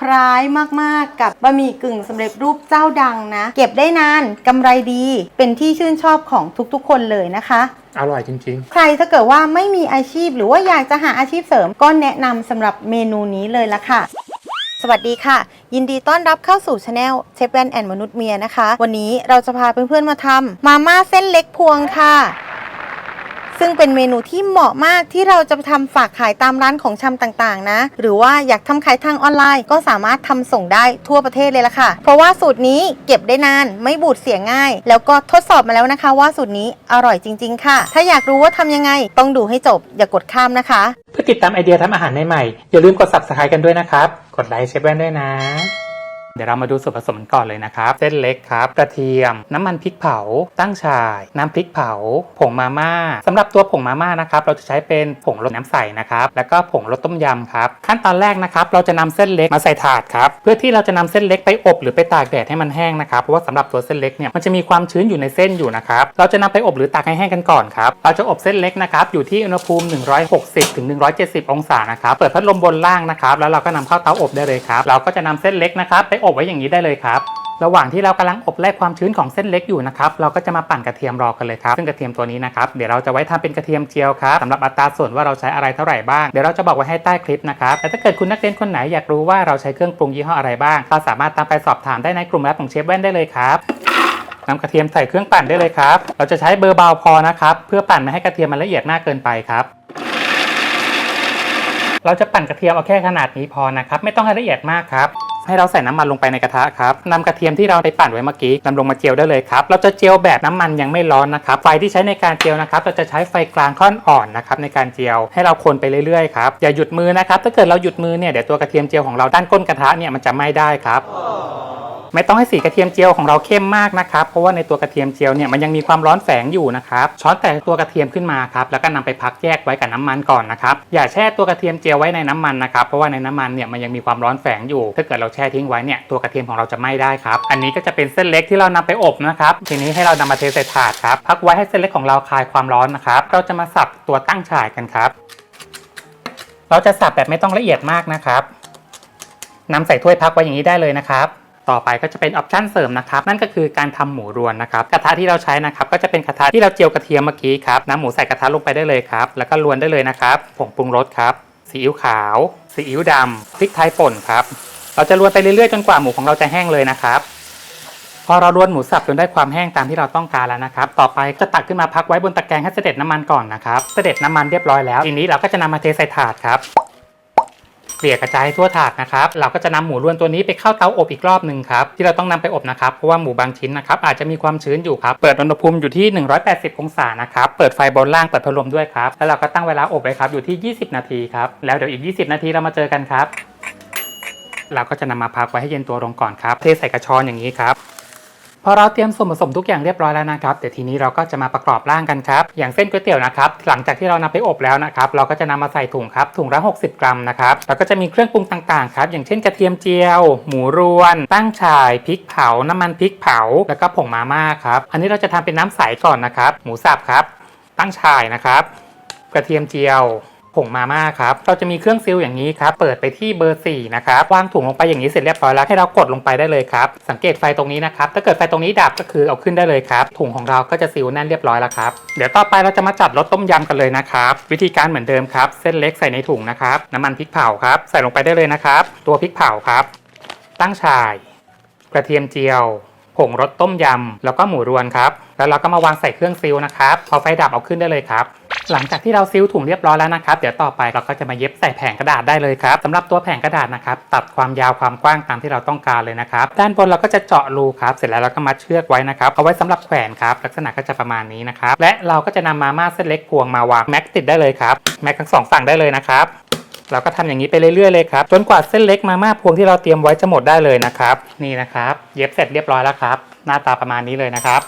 คล้ายมากๆกับบะหมี่กึ่งสำเร็จรูปเจ้าดังนะ เก็บได้นานกำไรดี เป็นที่ชื่นชอบของทุกๆ คนเลยนะคะอร่อยจริงใครถ้าเกิดว่าไม่มีอาชีพหรือว่าอยากจะหาอาชีพเสริม ก็แนะนำสำหรับเมนูนี้เลยละค่ะ สวัสดีค่ะ ยินดีต้อนรับเข้าสู่ช anel เชฟแวนแอนมนุษย์เมียนะคะ วันนี้เราจะพาเพื่อนๆมาทำมาม่าเส้นเล็กพวงค่ะ ซึ่งเป็นเมนูที่เหมาะมากที่เราจะไปทำฝากขายตามร้านของชำต่างๆ นะ หรือว่าอยากทำขายทางออนไลน์ ก็สามารถทำส่งได้ทั่วประเทศเลยละค่ะ เพราะว่าสูตรนี้เก็บได้นานไม่บูดเสียง่าย แล้วก็ทดสอบมาแล้วนะคะว่าสูตรนี้อร่อยจริง ๆ ค่ะ ถ้าอยากรู้ว่าทำยังไงต้องดูให้จบ อย่ากดข้ามนะคะ เพื่อติดตามไอเดียทำอาหารใหม่ๆอย่าลืมกด subscribe กันด้วยนะครับ กดไลค์เชฟแว่นด้วยนะ เดี๋ยวเรามาดูส่วนผสมกันก่อนเลยนะครับ เส้นเล็กครับ กระเทียม น้ำมันพริกเผา ตั้งฉ่าย น้ำพริกเผา ผงมาม่าสำหรับตัวผงมาม่านะครับ เราจะใช้เป็นผงรสน้ำใสนะครับ แล้วก็ผงรสต้มยำครับ ขั้นตอนแรกนะครับ เราจะนำเส้นเล็กมาใส่ถาดครับ เพื่อที่เราจะนำเส้นเล็กไปอบหรือไปตากแดดให้มันแห้งนะครับ เพราะว่าสำหรับตัวเส้นเล็กเนี่ย มันจะมีความชื้นอยู่ในเส้นอยู่นะครับ เราจะนำไปอบหรือตากให้แห้งกันก่อนครับ เราจะอบเส้นเล็กนะครับ อยู่ที่อุณหภูมิ 160ถึง170 องศานะครับ เปิดพัดลมบนล่างนะครับ แล้วเราก็นำเข้าเตาอบได้เลยครับ เราก็จะนำเส้นเล็กนะครับไปอบอบไว้อย่างนี้ได้เลยครับ ระหว่างที่เรากำลังอบแลกความชื้นของเส้นเล็กอยู่นะครับ เราก็จะมาปั่นกระเทียมรอกันเลยครับ ซึ่งกระเทียมตัวนี้นะครับ เดี๋ยวเราจะไว้ทำเป็นกระเทียมเจียวครับสำหรับอัตราส่วนว่าเราใช้อะไรเท่าไหร่บ้าง เดี๋ยวเราจะบอกไว้ให้ใต้คลิปนะครับ แต่ถ้าเกิดคุณนักเรียนคนไหนอยากรู้ว่าเราใช้เครื่องปรุงยี่ห้ออะไรบ้าง ก็สามารถตามไปสอบถามได้ในกลุ่มลับของเชฟแว่นได้เลยครับนำกระเทียมใส่เครื่องปั่นได้เลยครับ เราจะใช้เบอร์เบาพอนะครับ เพื่อปั่นไม่ให้กระเทียมมันละเอียดมากเกินไปครับ เราจะปั่นกระเทียมเอาแค่ขนาดนี้พอนะครับ ไม่ต้องให้ละเอียดมากครับ ให้เราใส่น้ำมันลงไปในกระทะครับนำกระเทียมที่เราไปปั่นไว้เมื่อกี้นำลงมาเจียวได้เลยครับ เราจะเจียวแบบน้ำมันยังไม่ร้อนนะครับ ไฟที่ใช้ในการเจียวนะครับ เราจะใช้ไฟกลางค่อนอ่อนนะครับในการเจียวให้เราคนไปเรื่อยๆครับ อย่าหยุดมือนะครับ ถ้าเกิดเราหยุดมือเนี่ยเดี๋ยวตัวกระเทียมเจียวของเราด้านก้นกระทะเนี่ยมันจะไหม้ได้ครับ ไม่ต้องให้สีกระเทียมเจียวของเราเข้มมากนะครับ เพราะว่าในตัวกระเทียมเจียวเนี่ยมันยังมีความร้อนแฝงอยู่นะครับ ช้อนแต่ตัวกระเทียมขึ้นมาครับ แล้วก็นำไปพักแยกไว้กับน้ำมันก่อนนะครับ อย่าแช่ตัวกระเทียมเจียวไว้ในน้ำมันนะครับ เพราะว่าในน้ำมันเนี่ยมันยังมีความร้อนแฝงอยู่ ถ้าเกิดเราแช่ทิ้งไว้เนี่ยตัวกระเทียมของเราจะไหม้ได้ครับ อันนี้ก็จะเป็นเส้นเล็กที่เรานำไปอบนะครับ ทีนี้ให้เรานำมาเทใส่ถาดครับ พักไว้ให้เส้นเล็กของเราคลายความร้อนนะครับ เราจะมาสับตัวตั้งฉายกันครับ เราจะสับแบบไม่ต้องละเอียดมากนะครับนำใส่ถ้วยพักไว้อย่างนี้ได้เลยนะครับ ต่อไปก็จะเป็นออปชั่นเสริมนะครับนั่นก็คือการทำหมูรวนนะครับกระทะที่เราใช้นะครับก็จะเป็นกระทะที่เราเจียวกระเทียมเมื่อกี้ครับน้ำหมูใส่กระทะลงไปได้เลยครับแล้วก็รวนได้เลยนะครับผงปรุงรสครับซีอิ๊วขาวซีอิ๊วดำพริกไทยป่นครับเราจะรวนไปเรื่อยๆจนกว่าหมูของเราจะแห้งเลยนะครับพอเรารวนหมูสับจนได้ความแห้งตามที่เราต้องการแล้วนะครับ ต่อไปจะตักขึ้นมาพักไว้บนตะแกรงให้เสด็จน้ำมันก่อนนะครับ เสด็จน้ำมันเรียบร้อยแล้ว ทีนี้เราก็จะนำมาเทใส่ถาดครับ เกลี่ยกระจายให้ทั่วถาดนะครับ เราก็จะนำหมูล้วนตัวนี้ไปเข้าเตาอบอีกรอบหนึ่งครับ ที่เราต้องนำไปอบนะครับ เพราะว่าหมูบางชิ้นนะครับอาจจะมีความชื้นอยู่ครับ เปิดอุณหภูมิอยู่ที่ 180 องศานะครับ เปิดไฟบนล่างเปิดพัดลมด้วยครับ แล้วเราก็ตั้งเวลาอบไว้ครับอยู่ที่ 20 นาทีครับ แล้วเดี๋ยวอีก 20 นาทีเรามาเจอกันครับ เราก็จะนำมาพักไว้ให้เย็นตัวลงก่อนครับ เทใส่กระชอนอย่างนี้ครับ พอเราเตรียมส่วนผสมทุกอย่างเรียบร้อยแล้วนะครับเดี๋ยวทีนี้เราก็จะมาประกอบร่างกันครับ อย่างเส้นก๋วยเตี๋ยวนะครับ หลังจากที่เรานำไปอบแล้วนะครับ เราก็จะนำมาใส่ถุงครับ ถุงละ 60 กรัมนะครับ แล้วก็จะมีเครื่องปรุงต่างๆครับ อย่างเช่นกระเทียมเจียว หมูรวน ตั้งฉ่าย พริกเผา น้ำมันพริกเผา แล้วก็ผงมาม่าครับ อันนี้เราจะทำเป็นน้ำใสก่อนนะครับ หมูสับครับ ตั้งฉ่ายนะครับ กระเทียมเจียว ผงมาม่าครับ เราจะมีเครื่องซิลอย่างนี้ครับ เปิดไปที่เบอร์4นะครับ วางถุงลงไปอย่างนี้เสร็จเรียบร้อยแล้ว ให้เรากดลงไปได้เลยครับ สังเกตไฟตรงนี้นะครับ ถ้าเกิดไฟตรงนี้ดับก็คือเอาขึ้นได้เลยครับ ถุงของเราก็จะซิลแน่นเรียบร้อยแล้วครับ เดี๋ยวต่อไปเราจะมาจัดรสต้มยำกันเลยนะครับ วิธีการเหมือนเดิมครับ เส้นเล็กใส่ในถุงนะครับ น้ำมันพริกเผาครับ ใส่ลงไปได้เลยนะครับ ตัวพริกเผาครับ ตั้งฉ่าย กระเทียมเจียวผงรสต้มยำ แล้วก็หมูรวนครับ แล้วเราก็มาวางใส่เครื่องซิลนะครับ พอไฟดับเอาขึ้นได้เลยครับ หลังจากที่เราซิลถุงเรียบร้อยแล้วนะครับ เดี๋ยวต่อไปเราก็จะมาเย็บใส่แผงกระดาษได้เลยครับสำหรับตัวแผงกระดาษนะครับ ตัดความยาวความกว้างตามที่เราต้องการเลยนะครับ ด้านบนเราก็จะเจาะรูครับ เสร็จแล้วเราก็มัดเชือกไว้นะครับ เอาไว้สำหรับแขวนครับ ลักษณะก็จะประมาณนี้นะครับ และเราก็จะนำมาม่าเส้นเล็กพวงมาวางแม็กติดได้เลยครับ แม็กทั้งสองฝั่งได้เลยนะครับเราก็ทำอย่างนี้ไปเรื่อยๆเลยครับจนกว่าเส้นเล็กมาม่าพวงที่เราเตรียมไว้จะหมดได้เลยนะครับ นี่นะครับ เย็บเสร็จเรียบร้อยแล้วครับ หน้าตาประมาณนี้เลยนะครับ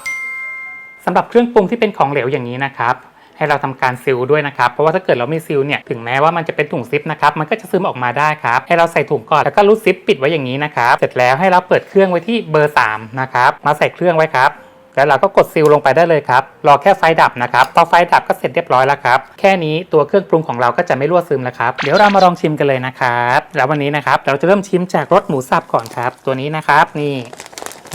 สำหรับเครื่องปรุงที่เป็นของเหลวอย่างนี้นะครับ ให้เราทำการซิลด้วยนะครับเพราะว่าถ้าเกิดเราไม่ซิลเนี่ยถึงแม้ว่ามันจะเป็นถุงซิปนะครับมันก็จะซึมออกมาได้ครับให้เราใส่ถุงก่อนแล้วก็รูดซิปปิดไว้อย่างนี้นะครับเสร็จแล้วให้เราเปิดเครื่องไว้ที่เบอร์3นะครับมาใส่เครื่องไว้ครับแล้วเราก็กดซิลลงไปได้เลยครับ รอแค่ไฟดับนะครับ พอไฟดับก็เสร็จเรียบร้อยแล้วครับ แค่นี้ตัวเครื่องปรุงของเราก็จะไม่รั่วซึมแล้วครับ เดี๋ยวเรามาลองชิมกันเลยนะครับ แล้ววันนี้นะครับเราจะเริ่มชิมจากรสหมูสับก่อนครับ ตัวนี้นะครับนี่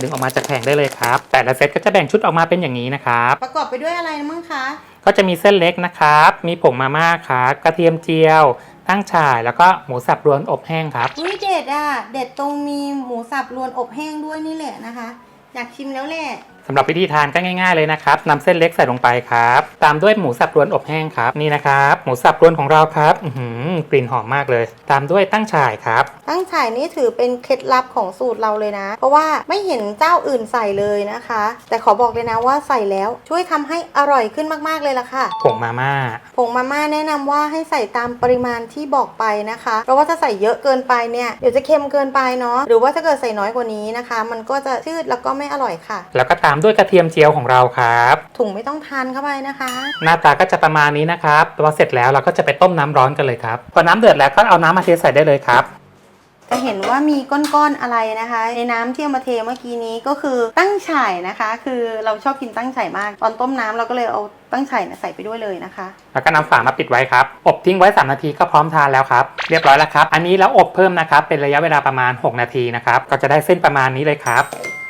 ดึงออกมาจากแผงได้เลยครับ แต่ละเซตก็จะแบ่งชุดออกมาเป็นอย่างนี้นะครับ ประกอบไปด้วยอะไรมั้งคะ ก็จะมีเส้นเล็กนะครับ มีผงมาม่าครับ กระเทียมเจียวตั้งฉ่าย แล้วก็หมูสับรวนอบแห้งครับ อุ้ยเด็ดอะ เด็ดตรงมีหมูสับรวนอบแห้งด้วยนี่แหละนะคะ อยากชิมแล้วแหละ สำหรับวิธีทานก็ง่ายๆเลยนะครับนำเส้นเล็กใส่ลงไปครับ ตามด้วยหมูสับรวนอบแห้งครับนี่นะครับ หมูสับรวนของเราครับอื้อหือกลิ่นหอมมากเลย ตามด้วยตั้งฉ่ายครับ ตั้งฉายนี่ถือเป็นเคล็ดลับของสูตรเราเลยนะ เพราะว่าไม่เห็นเจ้าอื่นใส่เลยนะคะ แต่ขอบอกเลยนะว่าใส่แล้วช่วยทำให้อร่อยขึ้นมากๆเลยล่ะค่ะผงมาม่าผงมาม่าแนะนำว่าให้ใส่ตามปริมาณที่บอกไปนะคะเพราะว่าถ้าใส่เยอะเกินไปเนี่ยเดี๋ยวจะเค็มเกินไปเนาะหรือว่าถ้าเกิดใส่น้อยกว่านี้นะคะ มันก็จะชืดแล้วก็ไม่อร่อยค่ะ แล้วก็ตามด้วยกระเทียมเจียวของเราครับ ถุงไม่ต้องทานเข้าไปนะคะ หน้าตาก็จะประมาณนี้นะครับพอเสร็จแล้วเราก็จะไปต้มน้ำร้อนกันเลยครับพอน้ำเดือดแล้วก็เอาน้ำมาเทใส่ได้เลยครับ จะเห็นว่ามีก้อนๆอะไรนะคะ ในน้ำที่เอามาเทเมื่อกี้นี้ก็คือตั้งฉ่ายนะคะ คือเราชอบกินตั้งฉ่ายมาก ตอนต้มน้ำเราก็เลยเอาตั้งฉ่ายเนี่ยใส่ไปด้วยเลยนะคะ แล้วก็นำฝามาปิดไว้ครับ อบทิ้งไว้ 3 นาทีก็พร้อมทานแล้วครับ เรียบร้อยแล้วครับ อันนี้แล้วอบเพิ่มนะครับ เป็นระยะเวลาประมาณ 6 นาทีนะครับ ก็จะได้เส้นประมาณนี้เลยครับ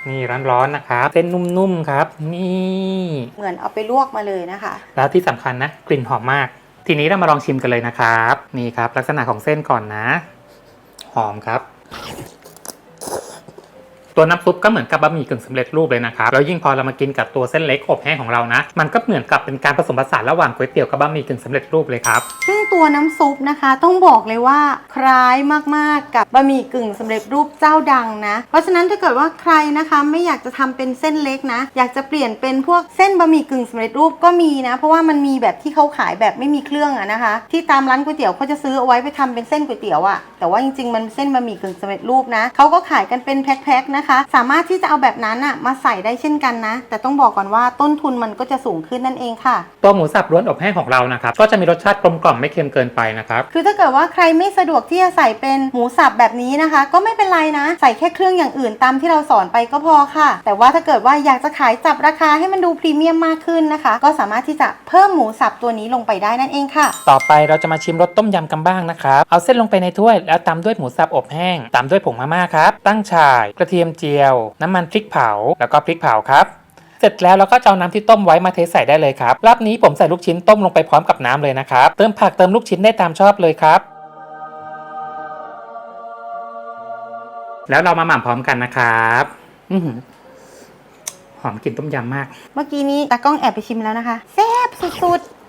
นี่ร้อนๆนะครับเส้นนุ่มๆครับ นี่เหมือนเอาไปลวกมาเลยนะคะ แล้วที่สำคัญนะกลิ่นหอมมาก ทีนี้เรามาลองชิมกันเลยนะครับ นี่ครับ ลักษณะของเส้นก่อนนะ หอมครับ ตัวน้ำซุปก็เหมือนกับบะหมี่กึ่งสำเร็จรูปเลยนะครับแล้วยิ่งพอเรามากินกับตัวเส้นเล็กอบแห้งของเรานะ มันก็เหมือนกับเป็นการผสมผสานระหว่างก๋วยเตี๋ยวกับบะหมี่กึ่งสำเร็จรูปเลยครับซึ่งตัวน้ำซุปนะคะต้องบอกเลยว่าคล้ายมากๆกับบะหมี่กึ่งสำเร็จรูปเจ้าดังนะ เพราะฉะนั้นถ้าเกิดว่าใครนะคะไม่อยากจะทำเป็นเส้นเล็กนะ อยากจะเปลี่ยนเป็นพวกเส้นบะหมี่กึ่งสำเร็จรูปก็มีนะ เพราะว่ามันมีแบบที่เขาขายแบบไม่มีเครื่องอะนะคะ ที่ตามร้านก๋วยเตี๋ยวเขาจะซื้อเอาไว้ไปทำเป็นเส้นก๋วยเตี๋ยวอะแต่ว่าจริงๆมันเส้นบะหมี่กึ่งสำเร็จรูปนะเขาก็ขายกันเป็นแพ็คๆนะคะสามารถที่จะเอาแบบนั้นอะมาใส่ได้เช่นกันนะ แต่ต้องบอกก่อนว่าต้นทุนมันก็จะสูงขึ้นนั่นเองค่ะ ตัวหมูสับล้วนอบแห้งของเรานะครับ ก็จะมีรสชาติกลมกล่อมไม่เค็มเกินไปนะครับ คือถ้าเกิดว่าใครไม่สะดวกที่จะใส่เป็นหมูสับแบบนี้นะคะ ก็ไม่เป็นไรนะ ใส่แค่เครื่องอย่างอื่นตามที่เราสอนไปก็พอค่ะ แต่ว่าถ้าเกิดว่าอยากจะขายจับราคาให้มันดูพรีเมียมมากขึ้นนะคะ ก็สามารถที่จะเพิ่มหมูสับตัวนี้ลงไปได้นั่นเองค่ะ ต่อไปเราจะมาชิมรสต้มยำกันบ้างนะครับ เอาเส้นลงไปในถ้วยแล้วตามด้วยหมูสับอบแห้ง ตามด้วยผงมาม่าครับ ตั้งฉ่าย กระเทียมเจียว น้ำมันพริกเผา แล้วก็พริกเผาครับ เสร็จแล้วเราก็จะเอาน้ำที่ต้มไว้มาเทใส่ได้เลยครับรอบนี้ผมใส่ลูกชิ้นต้มลงไปพร้อมกับน้ำเลยนะครับ เติมผักเติมลูกชิ้นได้ตามชอบเลยครับ แล้วเรามาหม่ำพร้อมกันนะครับอืหอมกลิ่นต้มยำมาก เมื่อกี้นี้ตากล้องแอบไปชิมแล้วนะคะแซ่บสุดๆ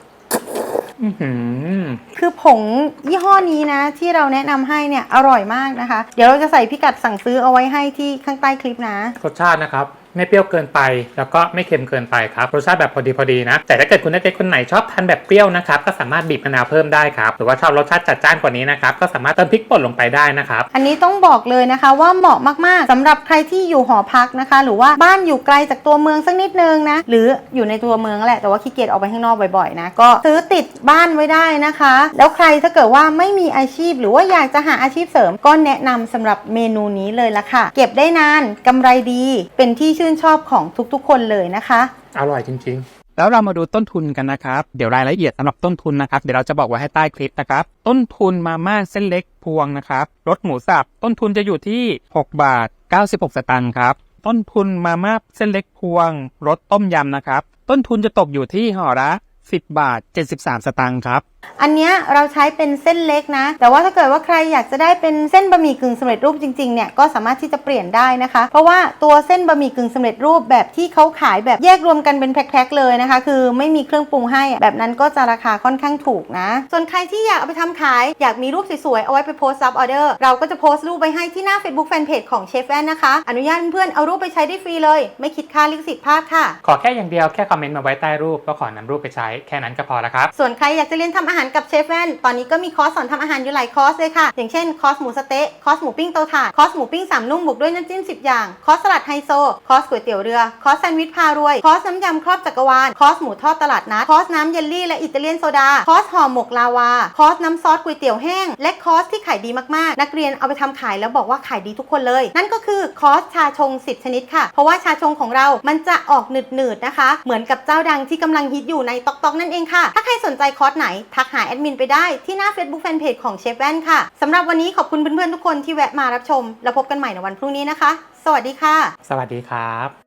คือผงยี่ห้อนี้นะ ที่เราแนะนำให้เนี่ยอร่อยมากนะคะ เดี๋ยวเราจะใส่พิกัดสั่งซื้อเอาไว้ให้ที่ข้างใต้คลิปนะรสชาตินะครับ ไม่เปรี้ยวเกินไป แล้วก็ไม่เค็มเกินไปครับรสชาติแบบพอดีพอดีนะ แต่ถ้าเกิดคุณเด็กๆคนไหนชอบทานแบบเปรี้ยวนะครับก็สามารถบีบมะนาวเพิ่มได้ครับหรือว่าชอบรสชาติจัดจ้านกว่านี้นะครับก็สามารถเติมพริกป่นลงไปได้นะครับอันนี้ต้องบอกเลยนะคะว่าเหมาะมากๆสำหรับใครที่อยู่หอพักนะคะ หรือว่าบ้านอยู่ไกลจากตัวเมืองสักนิดนึงนะหรืออยู่ในตัวเมืองแหละแต่ว่าขี้เกียจออกไปข้างนอกบ่อยๆนะก็ซื้อติดบ้านไว้ได้นะคะ แล้วใครถ้าเกิดว่าไม่มีอาชีพ หรือว่าอยากจะหาอาชีพเสริมก็แนะนำสำหรับเมนูนี้เลยละค่ะ เก็บได้นานกำไรดีเป็นที่ชื่นชอบของทุกๆ คนเลยนะคะ อร่อยจริง ๆ แล้วเรามาดูต้นทุนกันนะครับ เดี๋ยวรายละเอียดสำหรับต้นทุนนะครับ เดี๋ยวเราจะบอกไว้ให้ใต้คลิปนะครับ ต้นทุนมาม่าเส้นเล็กพวงนะครับรสหมูสับต้นทุนจะอยู่ที่ 6 บาท 96 สตางค์ครับ ต้นทุนมาม่าเส้นเล็กพวงรสต้มยำนะครับ ต้นทุนจะตกอยู่ที่ห่อละ 10 บาท 73 สตางค์ครับ อันเนี้ยเราใช้เป็นเส้นเล็กนะ แต่ว่าถ้าเกิดว่าใครอยากจะได้เป็นเส้นบะหมี่กึ่งสำเร็จรูปจริงๆเนี่ยก็สามารถที่จะเปลี่ยนได้นะคะ เพราะว่าตัวเส้นบะหมี่กึ่งสำเร็จรูปแบบที่เขาขายแบบแยกรวมกันเป็นแพ็คๆเลยนะคะ คือไม่มีเครื่องปรุงให้อะแบบนั้นก็จะราคาค่อนข้างถูกนะ ส่วนใครที่อยากเอาไปทำขายอยากมีรูปสวยๆเอาไว้ไปโพสต์ซับออเดอร์เราก็จะโพสต์รูปไปให้ที่หน้า Facebook Fanpage ของเชฟแว่นนะคะ อนุญาตเพื่อนๆเอารูปไปใช้ได้ฟรีเลย ไม่คิดค่าลิขสิทธิ์ภาพค่ะ ขอแค่อย่างเดียวแค่คอมเมนต์มาไว้ใต้รูปก็ขอนำรูปไปใช้แค่นั้นก็พอแล้วครับส่วนใครอยากจะเรียนทำอาหารหารกับเชฟแว่น ตอนนี้ก็มีคอร์สสอนทำอาหารอยู่หลายคอร์สเลยค่ะ อย่างเช่นคอร์สหมูสเต๊ะ คอร์สหมูปิ้งเตาถ่าน คอร์สหมูปิ้งสามนุ่มบุกด้วยน้ำจิ้ม 10 อย่าง คอร์สสลัดไฮโซ คอร์สก๋วยเตี๋ยวเรือ คอร์สแซนด์วิชพารวย คอร์สน้ำยำครอบจักรวาล คอร์สหมูทอดตลาดนัด คอร์สน้ำเยลลี่และอิตาเลียนโซดา คอร์สห่อหมกลาวา คอร์สน้ำซอสก๋วยเตี๋ยวแห้ง และคอร์สที่ขายดีมากๆ นักเรียนเอาไปทำขายแล้วบอกว่าขายดีทุกคนเลย นั่นก็คือคอร์สชาชง 10 ชนิดค่ะ เพราะว่าชาชงของเรา มันจะออกหนืดๆนะคะ เหมือนกับเจ้าดังที่กำลังฮิตอยู่ในตอกๆนั่นเองค่ะ ถ้าใครสนใจคอร์สไหนทักหาแอดมินไปได้ที่หน้า Facebook Fanpage ของเชฟแว่นค่ะสำหรับวันนี้ขอบคุณเพื่อนๆทุกคนที่แวะมารับชม แล้วพบกันใหม่ในวันพรุ่งนี้นะคะ สวัสดีค่ะ สวัสดีครับ